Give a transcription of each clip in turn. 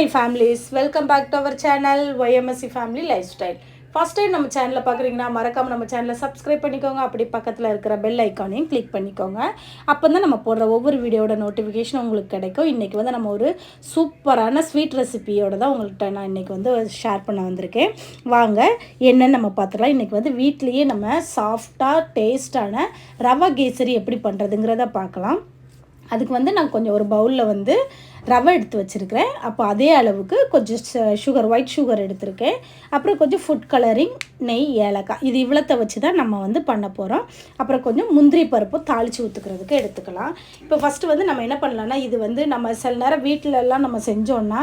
My families welcome back to our channel YMSC family lifestyle first time நம்ம சேனலில் பார்க்குறீங்கன்னா மறக்காமல் நம்ம சேனலை சப்ஸ்கிரைப் பண்ணிக்கோங்க. அப்படி பக்கத்தில் இருக்கிற பெல் ஐக்கானையும் கிளிக் பண்ணிக்கோங்க. அப்போ தான் நம்ம போடுற ஒவ்வொரு வீடியோட நோட்டிஃபிகேஷன் உங்களுக்கு கிடைக்கும். இன்றைக்கி வந்து நம்ம ஒரு சூப்பரான ஸ்வீட் ரெசிபியோட தான் உங்கள்கிட்ட நான் இன்றைக்கி வந்து ஷேர் பண்ண வந்திருக்கேன். வாங்க என்னென்னு நம்ம பார்த்துக்கலாம் இன்றைக்கி வந்து வீட்லேயே நம்ம சாஃப்டாக டேஸ்டான ரவா கேசரி எப்படி பண்ணுறதுங்கிறத பார்க்கலாம். அதுக்கு வந்து நான் கொஞ்சம் ஒரு பவுலில் வந்து ரவை எடுத்து வச்சுருக்கிறேன். அப்போ அதே அளவுக்கு கொஞ்சம் சுகர் ஒயிட் சுகர் எடுத்திருக்கேன். அப்புறம் கொஞ்சம் ஃபுட் கலரிங் நெய் ஏலக்காய் இது இவ்வளோத்தை வச்சு தான் நம்ம வந்து பண்ண போகிறோம் அப்புறம் கொஞ்சம் முந்திரி பருப்பு தாளித்து ஊற்றுக்கிறதுக்கு எடுத்துக்கலாம். இப்போ ஃபஸ்ட்டு வந்து நம்ம என்ன பண்ணலான்னா இது வந்து நம்ம சில நேரம் வீட்டிலலாம் எல்லாம் நம்ம செஞ்சோன்னா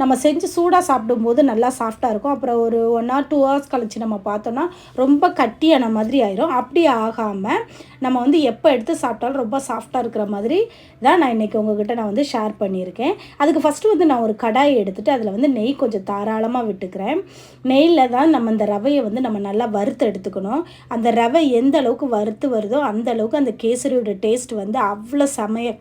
நம்ம செஞ்சு சூடாக சாப்பிடும்போது நல்லா சாஃப்டாக இருக்கும். அப்புறம் ஒரு ஒன் ஆர் டூ ஹவர்ஸ் கழித்து நம்ம பார்த்தோன்னா ரொம்ப கட்டியான மாதிரி ஆயிரும். அப்படி ஆகாமல் நம்ம வந்து எப்போ எடுத்து சாப்பிட்டாலும் ரொம்ப சாஃப்டாக இருக்கிற மாதிரி தான் நான் இன்றைக்கி உங்ககிட்ட நான் வந்து ஷேர் பண்ணியிருக்கேன். அதுக்கு ஃபஸ்ட்டு வந்து நான் ஒரு கடாயை எடுத்துகிட்டு அதில் வந்து நெய் கொஞ்சம் தாராளமாக விட்டுக்கிறேன். நெய்யில் தான் நம்ம இந்த ரவையை வந்து நம்ம நல்லா வறுத்து எடுத்துக்கணும். அந்த ரவை எந்த அளவுக்கு வறுத்து வருதோ அந்த அளவுக்கு அந்த கேசரியோட டேஸ்ட் வந்து அவ்வளோ சமைய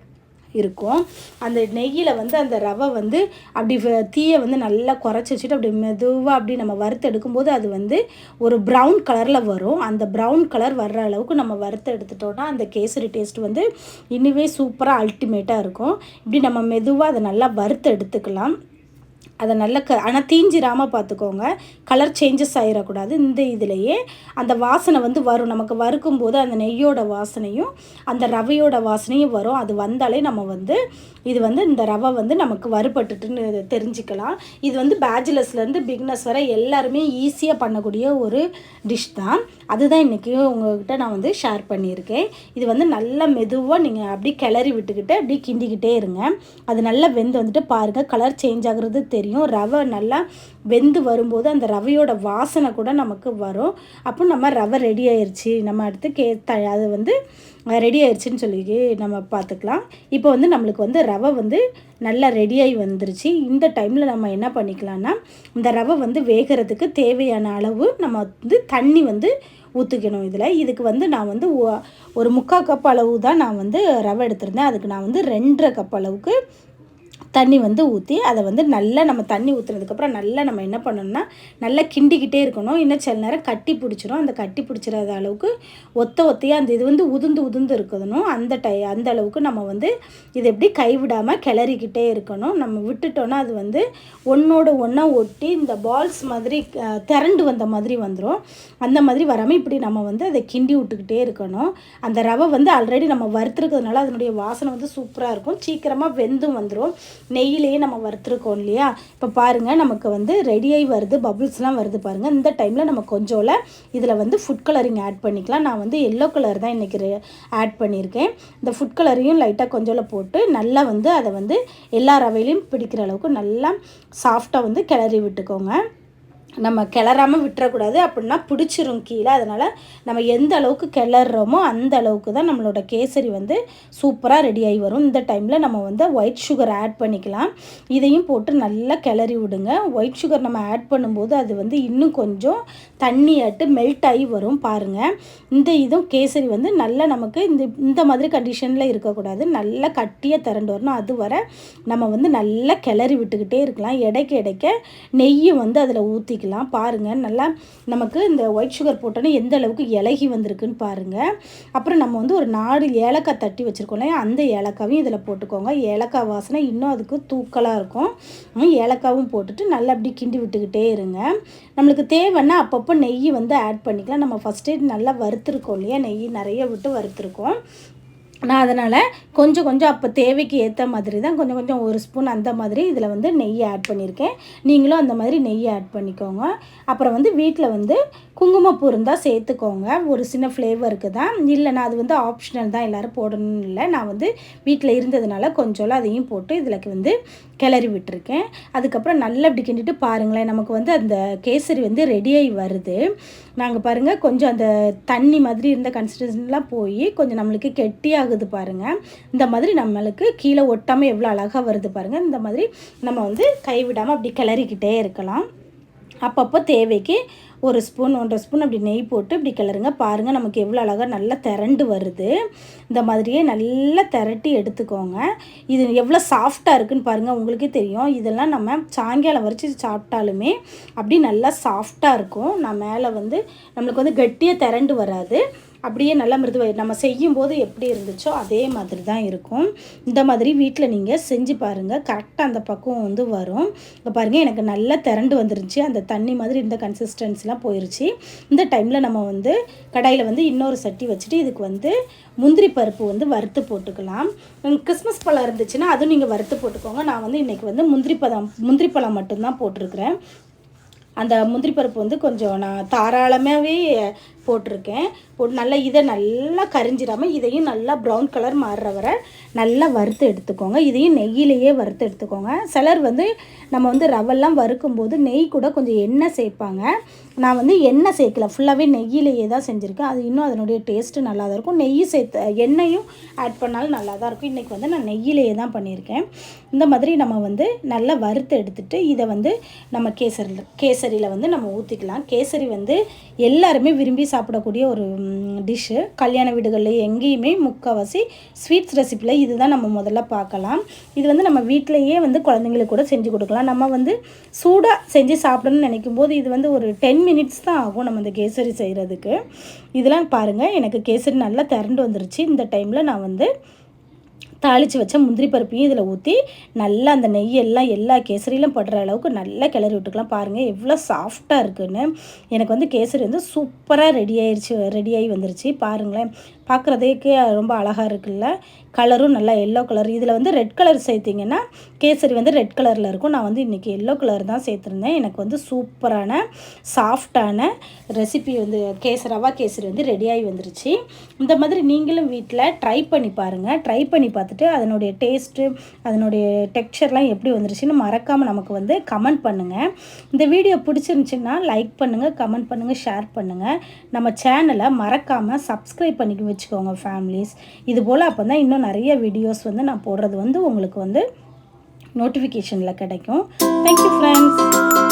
இருக்கும். அந்த நெய்யில் வந்து அந்த ரவை வந்து அப்படி தீயை வந்து நல்லா குறைச்சி வச்சுட்டு அப்படி மெதுவாக அப்படி நம்ம வறுத்து எடுக்கும்போது அது வந்து ஒரு ப்ரௌன் கலரில் வரும். அந்த ப்ரௌன் கலர் வர்ற அளவுக்கு நம்ம வறுத்து எடுத்துட்டோன்னா அந்த கேசரி டேஸ்ட் வந்து இன்னுமே சூப்பராக அல்டிமேட்டாக இருக்கும். இப்படி நம்ம மெதுவாக அதை நல்லா வறுத்து எடுத்துக்கலாம். அதை நல்லா க ஆனால் தீஞ்சிராமல் பார்த்துக்கோங்க கலர் சேஞ்சஸ் ஆகிடக்கூடாது இந்த இதுலேயே அந்த வாசனை வந்து வரும். நமக்கு வறுக்கும் போது அந்த நெய்யோட வாசனையும் அந்த ரவையோட வாசனையும் வரும். அது வந்தாலே நம்ம வந்து இது வந்து இந்த ரவை வந்து நமக்கு வறுபட்டுட்டுன்னு தெரிஞ்சுக்கலாம். இது வந்து பேச்சுலர்ஸ்லேருந்து பிக்னஸ் வரை எல்லாருமே ஈஸியாக பண்ணக்கூடிய ஒரு டிஷ் தான். அதுதான் இன்றைக்கி உங்கள்கிட்ட நான் வந்து ஷேர் பண்ணியிருக்கேன். இது வந்து நல்லா மெதுவாக நீங்கள் அப்படி கிளறி விட்டுக்கிட்டு அப்படியே கிண்டிக்கிட்டே இருங்க. அது நல்லா வெந்து வந்துட்டு பாருங்கள் கலர் சேஞ்ச் ஆகுறது தெரியும். ரவை நல்லா வெந்து வரும்போது அந்த ரவையோட வாசனை கூட நமக்கு வரும். அப்போ நம்ம ரவை ரெடி ஆயிடுச்சு நம்ம அடுத்து கே த அது வந்து ரெடி ஆயிடுச்சுன்னு சொல்லி நம்ம பார்த்துக்கலாம். இப்போ வந்து நம்மளுக்கு வந்து ரவை வந்து நல்லா ரெடியாகி வந்துருச்சு. இந்த டைமில் நம்ம என்ன பண்ணிக்கலாம்னா இந்த ரவை வந்து வேகிறதுக்கு தேவையான அளவு நம்ம வந்து தண்ணி வந்து ஊற்றிக்கணும் இதில். இதுக்கு வந்து நான் வந்து ஒரு முக்கால் கப் அளவு தான் நான் வந்து ரவை எடுத்திருந்தேன். அதுக்கு நான் வந்து ரெண்டரை கப் அளவுக்கு தண்ணி வந்து ஊற்றி அதை வந்து நல்லா நம்ம தண்ணி ஊற்றுனதுக்கப்புறம் நல்லா நம்ம என்ன பண்ணணும்னா நல்லா கிண்டிக்கிட்டே இருக்கணும். இன்னும் சில நேரம் கட்டி பிடிச்சிரும். அந்த கட்டி பிடிச்சிடாத அளவுக்கு ஒத்த ஒத்தையாக அந்த இது வந்து உதுந்து உதுந்து இருக்கணும். அந்த டை அந்த அளவுக்கு நம்ம வந்து இது எப்படி கைவிடாமல் கிளறிக்கிட்டே இருக்கணும். நம்ம விட்டுட்டோன்னா அது வந்து ஒன்றோட ஒன்றா ஒட்டி இந்த பால்ஸ் மாதிரி திரண்டு வந்த மாதிரி வந்துடும் அந்த மாதிரி வராமல் இப்படி நம்ம வந்து அதை கிண்டி விட்டுக்கிட்டே இருக்கணும். அந்த ரவை வந்து ஆல்ரெடி நம்ம வறுத்துருக்கிறதுனால அதனுடைய வாசனை வந்து சூப்பராக இருக்கும். சீக்கிரமாக வெந்தும் வந்துடும் நெய்யிலேயே நம்ம வறுத்துருக்கோம் இல்லையா? இப்போ பாருங்கள் நமக்கு வந்து ரெடியாகி வருது பபுள்ஸ்லாம் வருது பாருங்கள் இந்த டைமில் நம்ம கொஞ்சோல இதில் வந்து ஃபுட் கலரிங் ஆட் பண்ணிக்கலாம். நான் வந்து எல்லோ கலர் தான் இன்றைக்கி ஆட் பண்ணியிருக்கேன். இந்த ஃபுட் கலரையும் லைட்டாக கொஞ்சோல போட்டு நல்லா வந்து அதை வந்து எல்லா ரவையிலையும் பிடிக்கிற அளவுக்கு நல்லா சாஃப்டாக வந்து கிளறி விட்டுக்கோங்க. நம்ம கிளறாமல் விட்டுறக்கூடாது அப்படின்னா பிடிச்சிரும் கீழே. அதனால் நம்ம எந்த அளவுக்கு கிளறோமோ அந்த அளவுக்கு தான் நம்மளோட கேசரி வந்து சூப்பராக ரெடி ஆகி வரும். இந்த டைமில் நம்ம வந்து ஒயிட் சுகர் ஆட் பண்ணிக்கலாம். இதையும் போட்டு நல்லா கிளறி விடுங்க. ஒயிட் சுகர் நம்ம ஆட் பண்ணும்போது அது வந்து இன்னும் கொஞ்சம் தண்ணியாட்டு மெல்ட் ஆகி வரும் பாருங்கள் இந்த இதுவும் கேசரி வந்து நல்லா நமக்கு இந்த இந்த மாதிரி கண்டிஷனில் இருக்கக்கூடாது. நல்லா கட்டியாக திரண்டு வரணும். அது வர நம்ம வந்து நல்லா கிளறி விட்டுக்கிட்டே இருக்கலாம். இடைக்க இடைக்க நெய்யை வந்து அதில் ஊற்றிக்கலாம் பாருங்கள் நல்லா நமக்கு இந்த ஒயிட் சுகர் போட்டோன்னே எந்த அளவுக்கு இலகி வந்திருக்குன்னு பாருங்கள் அப்புறம் நம்ம வந்து ஒரு நாலு ஏலக்காய் தட்டி வச்சுருக்கோம் இல்லையா? அந்த ஏலக்காவையும் இதில் போட்டுக்கோங்க. ஏலக்காய் வாசனை இன்னும் அதுக்கு தூக்கலாக இருக்கும். ஏலக்காவும் போட்டுட்டு நல்லா அப்படி கிண்டி விட்டுக்கிட்டே இருங்க. நம்மளுக்கு தேவைன்னா அப்பப்போ நெய் வந்து ஆட் பண்ணிக்கலாம். நம்ம ஃபஸ்ட்டே நல்லா வறுத்துருக்கோம் இல்லையா? நெய் நிறைய விட்டு வறுத்துருக்கோம். நான் அதனால் கொஞ்சம் கொஞ்சம் அப்போ தேவைக்கு ஏற்ற மாதிரி தான் கொஞ்சம் கொஞ்சம் ஒரு ஸ்பூன் அந்த மாதிரி இதில் வந்து நெய் ஆட் பண்ணியிருக்கேன் நீங்களும் அந்த மாதிரி நெய் ஆட் பண்ணிக்கோங்க. அப்புறம் வந்து வீட்டில் வந்து குங்குமப்பூ இருந்தால் சேர்த்துக்கோங்க. ஒரு சின்ன ஃப்ளேவருக்கு தான். இல்லைனா அது வந்து ஆப்ஷனல் தான் எல்லோரும் போடணும்னு இல்லை. நான் வந்து வீட்டில் இருந்ததுனால கொஞ்சம் அதையும் போட்டு இதில் வந்து கிளறி விட்டுருக்கேன். அதுக்கப்புறம் நல்லா இப்படி கிண்டிட்டு பாருங்களேன். நமக்கு வந்து அந்த கேசரி வந்து ரெடியாகி வருது. நாங்கள் பாருங்கள் கொஞ்சம் அந்த தண்ணி மாதிரி இருந்த கன்சிஸ்டன்சிலாம் போய் கொஞ்சம் நம்மளுக்கு கெட்டியாகுது பாருங்கள் இந்த மாதிரி நம்மளுக்கு கீழே ஒட்டாமல் எவ்வளோ அழகாக வருது பாருங்கள் இந்த மாதிரி நம்ம வந்து கைவிடாமல் அப்படி கிளறிக்கிட்டே இருக்கலாம். அப்பப்போ தேவைக்கு ஒரு ஸ்பூன் ஒன்றரை ஸ்பூன் அப்படி நெய் போட்டு இப்படி கிளறுங்க. பாருங்கள் நமக்கு எவ்வளோ அழகாக நல்லா திரண்டு வருது. இந்த மாதிரியே நல்லா திரட்டி எடுத்துக்கோங்க. இது எவ்வளோ சாஃப்டாக இருக்குன்னு பாருங்கள் உங்களுக்கே தெரியும். இதெல்லாம் நம்ம சாயங்காலம் வரைச்சி சாப்பிட்டாலுமே அப்படி நல்லா சாஃப்டாக இருக்கும். நான் மேலே வந்து நம்மளுக்கு வந்து கட்டியாக திரண்டு வராது. அப்படியே நல்லா மிருதுவாக நம்ம செய்யும்போது எப்படி இருந்துச்சோ அதே மாதிரி தான் இருக்கும். இந்த மாதிரி வீட்டில் நீங்கள் செஞ்சு பாருங்கள் கரெக்டாக அந்த பக்கம் வந்து வரும். இப்போ பாருங்கள் எனக்கு நல்லா திரண்டு வந்துருச்சு. அந்த தண்ணி மாதிரி இந்த கன்சிஸ்டன்சிலாம் போயிருச்சு. இந்த டைமில் நம்ம வந்து கடாயில் வந்து இன்னொரு சட்டி வச்சுட்டு இதுக்கு வந்து முந்திரி பருப்பு வந்து வறுத்து போட்டுக்கலாம். கிறிஸ்மஸ் பழம் இருந்துச்சுன்னா அதுவும் நீங்கள் வறுத்து போட்டுக்கோங்க. நான் வந்து இன்றைக்கி வந்து முந்திரி பழம் முந்திரி பழம் மட்டும்தான் போட்டிருக்கிறேன். அந்த முந்திரி பருப்பு வந்து கொஞ்சம் நான் தாராளமாகவே போட்டிருக்கேன். போட்டு நல்லா இதை நல்லா கரிஞ்சிடாமல் இதையும் நல்லா ப்ரௌன் கலர் மாறுற வரை நல்லா வறுத்து எடுத்துக்கோங்க. இதையும் நெய்யிலேயே வறுத்து எடுத்துக்கோங்க. சிலர் வந்து நம்ம வந்து ரவெல்லாம் வறுக்கும்போது நெய் கூட கொஞ்சம் எண்ணெய் சேர்ப்பாங்க. நான் வந்து எண்ணெய் சேர்க்கல. ஃபுல்லாகவே நெய்யிலேயே தான் செஞ்சுருக்கேன். அது இன்னும் அதனுடைய டேஸ்ட்டு நல்லா தான் இருக்கும். நெய் சேர்த்து எண்ணெயும் ஆட் பண்ணாலும் நல்லா தான் இருக்கும். இன்றைக்கி வந்து நான் நெய்யிலேயே தான் பண்ணியிருக்கேன். இந்த மாதிரி நம்ம வந்து நல்லா வறுத்து எடுத்துட்டு இதை வந்து நம்ம கேசரியில் கேசரியில் வந்து நம்ம ஊற்றிக்கலாம் கேசரி வந்து எல்லாருமே விரும்பி சாப்பிடக்கூடிய ஒரு டிஷ்ஷு கல்யாண வீடுகளில் எங்கேயுமே முக்கால்வாசி ஸ்வீட்ஸ் ரெசிப்பியில் இதுதான் நம்ம முதல்ல பார்க்கலாம். இது வந்து நம்ம வீட்டிலையே வந்து குழந்தைங்களுக்கு கூட செஞ்சு கொடுக்கலாம். நம்ம வந்து சூடாக செஞ்சு சாப்பிடணும்னு நினைக்கும் போது இது வந்து ஒரு டென் மினிட்ஸ் தான் ஆகும் நம்ம இந்த கேசரி செய்கிறதுக்கு இதெல்லாம் பாருங்கள் எனக்கு கேசரி நல்லா திரண்டு வந்துருச்சு. இந்த டைமில் நான் வந்து தாளித்து வச்ச முந்திரி பருப்பையும் இதில் ஊற்றி நல்லா அந்த நெய்யெல்லாம் எல்லா கேசரியிலும் படுற அளவுக்கு நல்லா கிளறி விட்டுக்கலாம். பாருங்கள் எவ்வளோ சாஃப்டாக இருக்குன்னு. எனக்கு வந்து கேசரி வந்து சூப்பராக ரெடி ஆயிடுச்சு ரெடி ஆகி வந்துருச்சு. பாருங்களேன். பார்க்குறதுக்கே ரொம்ப அழகாக இருக்குல்ல? கலரும் நல்லா எல்லோ கலர் இதில் வந்து ரெட் கலர் சேர்த்திங்கன்னா கேசரி வந்து ரெட் கலரில் இருக்கும். நான் வந்து இன்றைக்கி எல்லோ கலர் தான் சேர்த்துருந்தேன். எனக்கு வந்து சூப்பரான சாஃப்டான ரெசிபி வந்து கேசரி ரவா கேசரி வந்து ரெடியாகி வந்துருச்சு. இந்த மாதிரி நீங்களும் வீட்டில் ட்ரை பண்ணி பாருங்கள் ட்ரை பண்ணி பார்த்துட்டு அதனுடைய டேஸ்ட்டு அதனுடைய டெக்ஸ்சர்லாம் எப்படி வந்துருச்சுன்னு மறக்காமல் நமக்கு வந்து கமெண்ட் பண்ணுங்கள் இந்த வீடியோ பிடிச்சிருந்துச்சின்னா லைக் பண்ணுங்கள் கமெண்ட் பண்ணுங்கள் ஷேர் பண்ணுங்கள் நம்ம சேனலை மறக்காமல் சப்ஸ்கிரைப் பண்ணி வச்சுக்கோங்க ஃபேமிலிஸ் இது போல் அப்போ தான் இன்னும் நிறைய வீடியோஸ் வந்து நான் போடுறது வந்து உங்களுக்கு வந்து நோட்டிஃபிகேஷனில் கிடைக்கும். Thank you friends